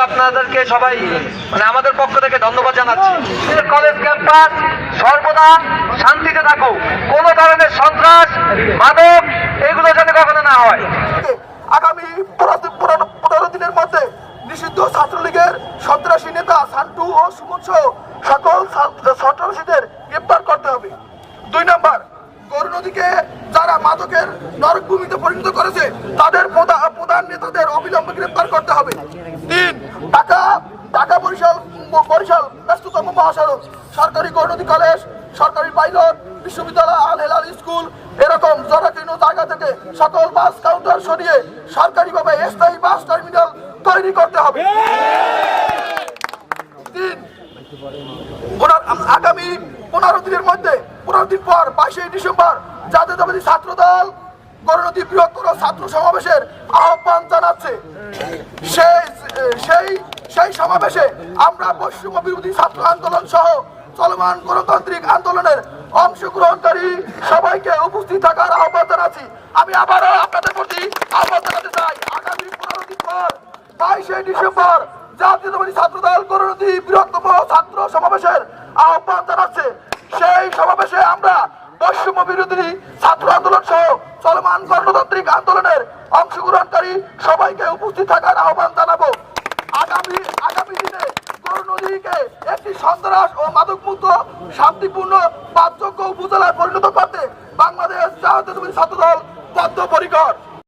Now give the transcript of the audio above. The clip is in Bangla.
আপনাদেরকে সবাই মানে আমাদের পক্ষ থেকে ধন্যবাদ কলেজ ক্যাম্পাস শান্তিতে থাকুক। কোনো ধরনের সন্ত্রাস, মাদক, এগুলো যেন কখনো না হয়। আগামী পনেরো- দিনের মধ্যে নিষিদ্ধ ছাত্রলীগের সন্ত্রাসী নেতা সান্টু ও সুমন সহ সকল ছাত্র- সন্ত্রাসীদের গ্রেপ্তার করতে হবে। দুই নম্বর নদীকে যারা মাদকের নরকভূমিতে পরিণত করেছে, তাদের প্রধা- প্রধান নেতাদের অবিলম্বে গ্রেপ্তার করতে হবে। তিন, ঢাকা ঢাকা বরিশাল বরিশাল, ব্যস্ততম মহাসড়ক, সরকারি গৌরনদী কলেজ, সরকারি পাইলট, বিশ্ববিদ্যালয় আল হেলাল স্কুল, এরকম জনকীর্ণ জায়গা থেকে সকল বাস, কাউন্টার সরিয়ে সরকারিভাবে স্থায়ী বাস টার্মিনাল তৈরি করতে হবে। আগামী পনেরো দিনের মধ্যে পনেরো পর বাইশে ডিসেম্বর জাতীয়তাবাদী ছাত্র দল গণনদী বৃহত্তর ছাত্র সমাবেশের আহ্বান জানাচ্ছে। সেই সেই সেই সমাবেশে আমরা পশ্চিম বিরোধী ছাত্র আন্দোলন সহ চলমান গণতান্ত্রিক আন্দোলনের অংশগ্রহণকারী সবাইকে উপস্থিত থাকার আহ্বান জানাচ্ছি। আমি আবারও আপনাদের প্রতি আহ্বান জানাতে চাই, আগামী পনেরো দিন পর বাইশে ডিসেম্বর জাতীয়তাবাদী ছাত্র দল করণী বৃহত্তম ছাত্র সমাবেশের আহ্বান জানাচ্ছে সেই সমাবেশে আমরা পশ্চিম বিরোধী ছাত্র আন্দোলন সহ চলমান গণতান্ত্রিক আন্দোলনের অংশগ্রহণকারী সবাইকে উপস্থিত থাকার আহ্বান জানাব। আগামী আগামী দিনে করণীকে একটি সন্ত্রাস ও মাদকমুক্ত, শান্তিপূর্ণ, বাসযোগ্য উপজেলায় পরিণত করতে বাংলাদেশ জাতীয়তাবাদী ছাত্রদল বদ্ধপরিকর।